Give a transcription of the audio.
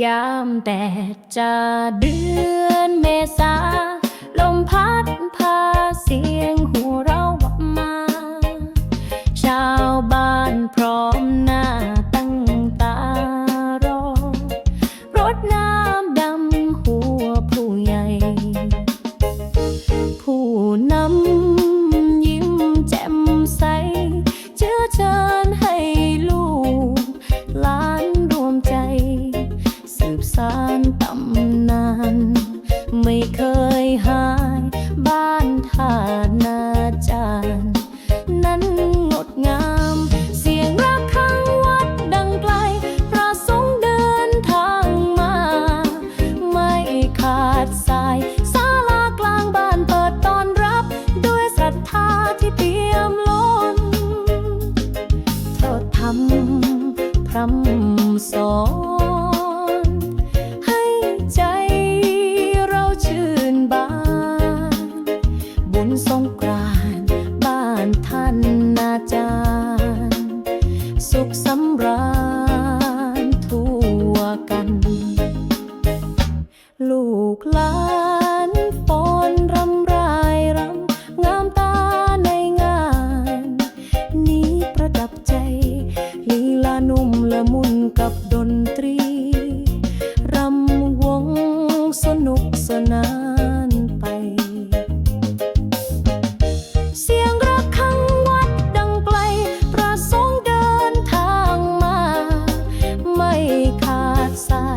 ยามแดดจะเดือนเมษา ลมพัด สานตำนานไม่เคยหายบ้านท่านาจารย์ นั้นงดงาม เสียงระฆังวัดดังไกล พระสงฆ์เดินทางมา ไม่ขาดสายศาลากลางบ้านเปิดต้อนรับ ด้วยศรัทธาที่เปี่ยมล้นเธอทำพรำสอน บุญสงกรานบ้านท่านอาจารย์ สุขสำราญทั่วกัน ลูกหลานฟ้อนรำรายรำงามตาในงาน นี้ประดับใจลีลานุ่มละมุนกับดนตรี รำวงสนุกสนาน passar.